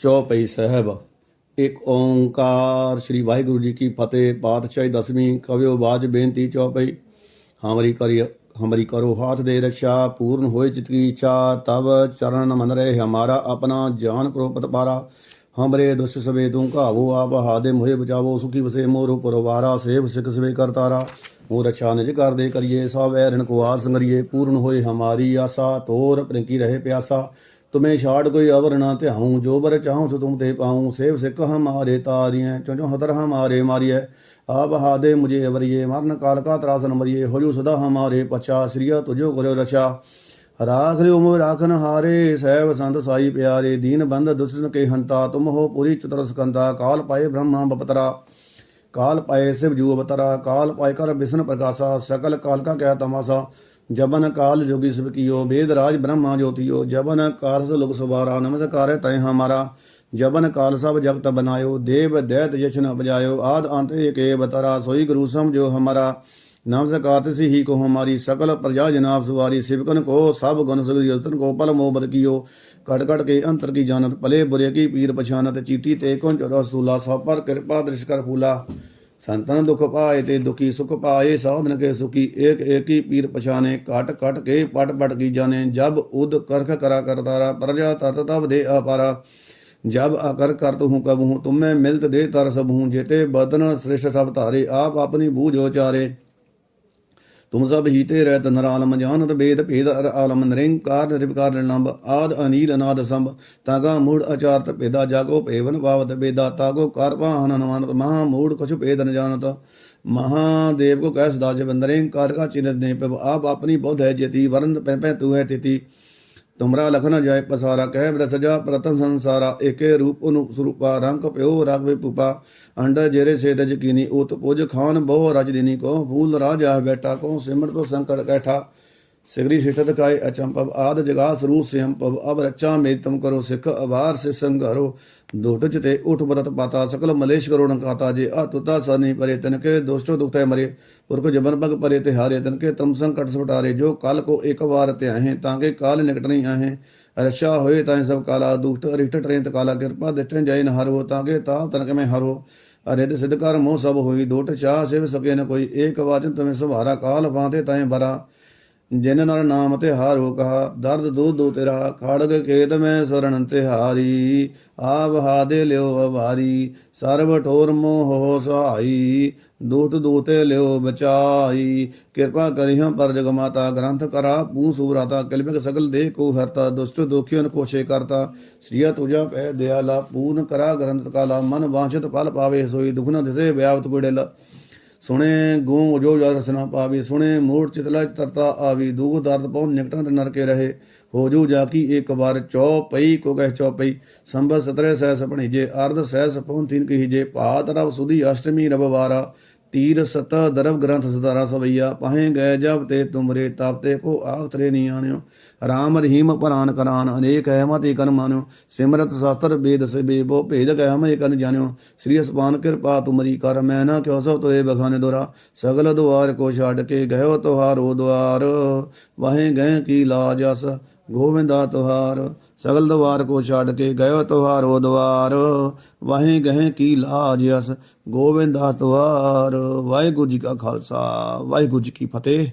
ਚੌਪਈ ਸਾਹਿਬ। ਇਕ ਓੰਕਾਰ, ਸ੍ਰੀ ਵਾਹਿਗੁਰੂ ਜੀ ਕੀ ਫਤਿਹ, ਪਾਤਸ਼ਾਹੀ ਦਸਵੀਂ ਕਵਿਓ ਬਾਜ ਬੇਨਤੀ ਚੌਪਈ। ਹਮਰੀ ਕਰਿ ਹਮਰੀ ਕਰੋ ਹਾਥ ਦੇ ਰਛਾ ਪੂਰਨ ਹੋਏ ਚਿਤ ਕੀ ਇੱਛਾ ਤਬ ਚਰਨ ਮਨ ਰਹੇ ਹਮਾਰਾ ਆਪਣਾ ਜਾਨ ਪ੍ਰੋਪਤ ਪਾਰਾ ਹਮਰੇ ਦੁਸ਼ ਸਵੇ ਤੂੰ ਘਾਵੋ ਆਪ, ਹਾਦੇ ਮੋਹਿ ਬਚਾਵੋ, ਸੁਖੀ ਵਸੇ ਮੋਰ ਪਰਵਾਰਾ, ਸੇਵ ਸਿਖ ਸਵੇ ਕਰਤਾਰਾ ਉਹ ਰਛਾ ਨਿਜ ਕਰਦੇ ਕਰੀਏ ਸਭ ਐਰਣ ਕੋ ਆਸ ਸੰਗਰੀਏ, ਪੂਰਨ ਹੋਏ ਹਮਾਰੀ ਆਸਾ, ਤੋਰ ਪ੍ਰਿੰਕੀ ਰਹੇ ਪਿਆਸਾ। ਤੁਮੇ ਛਾੜ ਕੋਈ ਅਵਰ ਨਾ ਧਿਆਉ, ਜੋ ਬਰ ਚਾਹਉ ਸੋ ਤੁਮ ਤੇ ਪਾਉ। ਸੇਵ ਸਿੱਖ ਹਮਾਰੇ ਤਾਰੀਐ ਚੋ ਜੋ ਹਦਰ ਹਮਾਰੇ ਮਾਰੀਐ। ਆਪ ਹਾਦੇ ਮੁਝੇ ਅਵਰੀਏ, ਮਰਨ ਕਾਲ ਕਾ ਤਰਾਸਨ ਮਰੀਏ। ਹੋ ਜੋ ਸਦਾ ਹਮਾਰੇ ਪਛਾ, ਸ੍ਰੀਆ ਤੁਜੋ ਕਰਿਓ ਰਛਾ। ਰਾਖ ਲਿਓ ਰਾਖਨ ਹਾਰੇ, ਸਹਿਬ ਸੰਤ ਸਾਈ ਪਿਆਰੇ। ਦੀਨ ਬੰਦ ਦੁਸਨ ਕੇ ਹੰਤਾ, ਤੁਮ ਹੋ ਪੁਰੀ ਚਤੁਰ ਸਕੰਦਾ। ਕਾਲ ਪਾਏ ਬ੍ਰਹਮਾ ਬਪਤਰਾ, ਕਾਲ ਪਾਏ ਸਿਵ ਜੂ ਅਵਤਰਾ। ਕਾਲ ਪਾਏ ਕਰ ਬਿਸਨ ਪ੍ਰਕਾਸ਼ਾ ਸਕਲ ਕਾਲ ਕਾ ਕਹਿ ਤਮਾਸਾ। ਜਬਨ ਕਾਲ ਜੋਗੀ ਸਭ ਕੀਓ, ਵੇਦ ਰਾਜ ਬ੍ਰਹਮਾ ਜੋਤੀਓ, ਜਬਨ ਕਾਰਸ ਲੋਕ ਸੁਬਾਰਾ ਨਮਸਕਾਰ ਤੈ ਹਮਾਰਾ ਜਬਨ ਕਾਲ ਸਭ ਜਗਤ ਬਨਾਇਓ, ਦੇਵ ਦੈਤ ਜਸ਼ਨ ਬਜਾਇਓ ਆਦ ਅੰਤ ਏਕੇ ਬਤਰਾ ਸੋਈ ਗੁਰੂ ਸਮਝੋ ਹਮਾਰਾ। ਨਮਸਕਾਰ ਤਿਸ ਹੀ ਕੋ ਹਮਾਰੀ, ਸਕਲ ਪ੍ਰਜਾ ਜਨਾਬ ਸਵਾਰੀ ਸਿਵਕਨ ਕੋ, ਸਭ ਗੁਣ ਸਗਰੀ ਯਤਨ ਕੋ, ਪਲ ਮੋਬਦ ਕੀਓ। ਕਟ ਕਟ ਕੇ ਅੰਤਰ ਕੀ ਜਾਣਤ, ਭਲੇ ਬੁਰੇ ਕੀ ਪੀਰ ਪਛਾਨਤ, ਚੀਟੀ ਤੇ ਕੁੰਜ ਰਸੂਲਾ, ਸਭ ਪਰ ਕਿਰਪਾ ਦ੍ਰਿਸ਼ ਕਰ ਫੂਲਾ। ਸੰਤਨ ਦੁਖ ਪਾਏ ਤੇ ਦੁਖੀ ਸੁਖ ਪਾਏ, ਸਾਧਨ ਕੇ ਸੁਖੀ, ਏਕ ਏਕੀ ਪੀਰ ਪਛਾਨੇ ਕਟ ਕਟ ਕੇ ਪਟ ਪਟ ਕੀ ਜਾਣੇ, ਜਬ ਉਦ ਕਰਖ ਕਰਾ ਕਰਤਾਰਾ ਪ੍ਰਜਾ ਤਤ ਤਬ ਦੇ ਅਪਾਰਾ। ਜਬ ਆਕਰ ਕਰ ਤੂੰ ਕਬਹੂ, ਤੁਮੇ ਮਿਲਤ ਦੇ ਤਰ ਸਭੂ, ਜੇਤੇ ਬਦਨ ਸ੍ਰਿਸ਼ ਸਭ ਧਾਰੇ, ਆਪ ਆਪਣੀ ਬੂਝੋ ਚਾਰੇ ਤੁਮ ਸਭ ਹੀਤੇ ਰਹਿਤ ਨਰਾਲਮ ਜਾਨਤ ਬੇਦ ਭੇਦ ਅਰ ਆਲਮ ਨਿਰੰਕਾਰ ਨਿਰਵਿਕਾਰ ਨਿਰਲੰਬ, ਆਦ ਅਨੀਲ ਅਨਾਦ ਸੰਭ। ਤਾਗਾ ਮੂੜ ਅਚਾਰਤ ਭੇਦਾ ਜਾਗੋ ਭੇਵਨ ਭਾਵਤ ਬੇਦਾ ਤਾਗੋ ਕਾਰਪਾਹਨ ਅਨਵਾਨਤ ਮਹਾ ਮੂੜ ਕਛੁ ਭੇਦ ਨ ਜਾਣਤ। ਮਹਾਦੇਵ ਕੋ ਕਹਿ ਸਦਾ ਜਵੰਦਰੇ ਕਾਰ ਕਾ ਚਿਨਤ ਨੇ ਪਵ ਆਪ ਆਪਣੀ ਬੋਧ ਹੈ ਜੇਤੀ ਵਰਨ ਪੈ ਪੈ ਤੂ ਹੈ ਤਿਤੀ। ਤੁਮਰਾ ਲਖਨ ਜਾਏ ਪਸਾਰਾ, ਕਹਿ ਬਦ ਸਜਾ ਪ੍ਰਤਮ ਸੰਸਾਰਾ, ਏਕੇ ਰੂਪ ਨੂੰ ਸਰੂਪਾ, ਰੰਗ ਪਿਓ ਰਗਵੇ ਪੁਪਾ ਅੰਡ ਜੇਰੇ ਸੇਦ ਜਕੀਨੀ ਉਤ ਪੁਜ ਖਾਨ ਬਹੁ ਰਜ ਦਿਨੀ ਕੋ ਫੂਲ ਰਾਜਾ ਬੈਠਾ ਕੋ ਸਿਮਰ ਕੋ ਸੰਕਟ ਕੈਠਾ ਸਿਗਰੀ ਸਿਠਤ ਕਾਏ ਅਚੰਪਵ ਆਦ ਜਗਾ ਸਰੂਪ ਸਿਹੰਪਵ ਅਬ ਰਚਾ ਮੇਤਮ ਕਰੋ ਸਿਖ, ਅਵਾਰ ਸੇ ਸੰਘਰੋ। ਦੋਟ ਚਤੇ ਉਠ ਬਦਤ ਪਾਤਾ ਸਕਲ ਮਲੇਸ਼ ਕਰੋ ਨਕਾਤਾ ਜੇ ਆ ਤੁਤਾ ਸਨੀ ਪਰੇ ਤਨ ਕੇ ਦੋਸਤੋ ਦੁਖਤੇ ਮਰੇ। ਪੁਰਖ ਜਬਨ ਬਗ ਪਰੇ ਤੇ ਹਾਰੇ ਤਨ ਕੇ ਤਮ ਸੰਕਟ ਸੁਟਾਰੇ ਜੋ ਕਲ ਕੋ ਇੱਕ ਵਾਰ ਤੇ ਆਹੇ, ਤਾਂ ਕੇ ਕਾਲ ਨਿਕਟ ਨਹੀਂ ਆਹੇ। ਰਛਾ ਹੋਏ ਤਾਂ ਸਭ ਕਾਲਾ ਦੁਖਤ ਅਰਿਸ਼ਟ ਟ੍ਰੇਂਤ ਕਾਲਾ, ਕਿਰਪਾ ਦਿਟਨ ਜਾਇ ਨ ਹਰੋ, ਤਾ ਤਨ ਮੈਂ ਹਰੋ। ਅਰੇ ਸਿਧ ਕਰ ਮੋਹ ਸਭ ਹੋਈ, ਦੋਟ ਚਾਹ ਸਿਵ ਸਕੇ ਨ ਕੋਈ, ਏਕ ਵਾਚਨ ਤੁਮੇ ਸੁਭਾਰਾ, ਕਾਲ ਬਾਂਤੇ ਤਾਏ ਬਰਾ। ਜਿਨ ਨਾਲ ਨਾਮ ਤੇ ਹਾਰੋ ਕਹਾ, ਦਰਦ ਦੂ ਦੂ ਤੇਰਾ, ਖੜਗ ਕੇਤ ਮੈਂ ਸਰਣ ਤਿਹਾਰੀ ਆਪ ਹਾਦੇ ਲਿਓ ਅਵਾਰੀ, ਸਰਬ ਠੋਰ ਮੋਹ ਹੋ ਸਹਾਈ, ਦੂਤ ਦੂਤੇ ਲਿਓ ਬਚਾਈ, ਕਿਰਪਾ ਕਰਿਹਾਂ ਪਰ ਜਗ ਮਾਤਾ, ਗ੍ਰੰਥ ਕਰਾ, ਪੂ ਸੂਰਾਤਾ ਕਲਪਿਕ ਸਗਲ ਦੇ ਕੋ ਹਰਤਾ, ਦੁਸ਼ਟ ਦੋਖੀਨ ਕੋਸ਼ੇ ਕਰਤਾ, ਸ੍ਰੀਆ ਤੁਜਾ ਪੈ ਦਿਆਲਾ, ਪੂਰਨ ਕਰਾ ਗ੍ਰੰਥ ਕਾਲਾ, ਮਨ ਵਾਂਛਿਤ ਫਲ ਪਾਵੇ, ਸੋਈ ਦੁਖ ਨ ਦਿਸੇ, ਵਿਆਪਤ ਗੁੜੇਲ। ਸੁਣੇ ਗੂੰ ਜੋ ਜਰ ਰਸਨਾ ਪਾਵੀ, ਸੁਣੇ ਮੂੜ ਚਿਤਲਾ ਤਰਤਾ ਆਵੀ, ਦੂਗ ਦਰਦ ਪਉ ਨਿਕਟਾਂ ਤੇ ਨਰਕੇ ਰਹੇ। ਹੋ ਜੂ ਜਾ ਕੀ ਇੱਕ ਵਾਰ ਚੌ ਪਈ ਕੋ ਗਹਿ ਚੌ ਪਈ ਸੰਬਤ ਸਤਰੇ ਸਹਿ ਸਪਣੀ ਜੇ ਅਰਧ ਸਹਿ ਸਪਉ ਤਿਨ ਕਹੀ ਜੇ ਪਾਤ ਰਵ ਸੁਦੀ ਅਸ਼ਟਮੀ ਰਵ ਵਾਰਾ ਤੀਰ ਸਤ ਦਰਵ ਗ੍ਰੰਥ ਸਦਾਰਾ ਸਵਈਆ, ਪਾਹੇ ਗਏ ਜਬ ਤੇ ਤੁਮਰੇ ਤਪਤੇ ਕੋ ਆਖਤਰੇ ਨੀ ਆਣਿਓ। ਰਾਮ ਰਹੀਮ ਪਰਾਨ ਕਰਾਨ, ਅਨੇਕ ਹੈ ਮਤੀ ਮਾਨਿਓ। ਸਿਮਰਤ ਸ਼ਾਸਤਰ ਬੇਦ ਸੇ ਬੇਬੋ, ਭੇਦ ਕਹਿ ਹਮੇ ਕਨ ਜਾਣਿਓ। ਸ੍ਰੀ ਅਸਪਾਨ ਕਿਰਪਾ ਤੁਮਰੀ ਕਰ, ਮੈਂ ਨਾ ਕਿਉ ਸੋ ਤੋਏ ਬਖਾਨੇ ਦੋਰਾ ਸਗਲ ਦੁਆਰ ਕੋ ਛੱਡ ਕੇ ਗਇਓ ਤੁਹਾਰੋ ਦੁਆਰ। ਵਾਹੇ ਗਏ ਕੀ ਲਾਜ ਅਸ, ਗੋਵਿੰਦਾ ਤੁਹਾਰ। ਸਗਲ ਦਵਾਰ ਕੋ ਛੱਡ ਕੇ ਗਇਓ ਤੁਹਾਰੋ ਦਵਾਰ। ਵਾਹੇ ਗਏ ਕੀ ਲਾਜ ਅਸ ਗੋਵਿੰਦਾ ਤੁਹਾਰ ਵਾਹਿਗੁਰੂ ਜੀ ਕਾ ਖਾਲਸਾ, ਵਾਹਿਗੁਰੂ ਜੀ ਕੀ ਫਤਿਹ।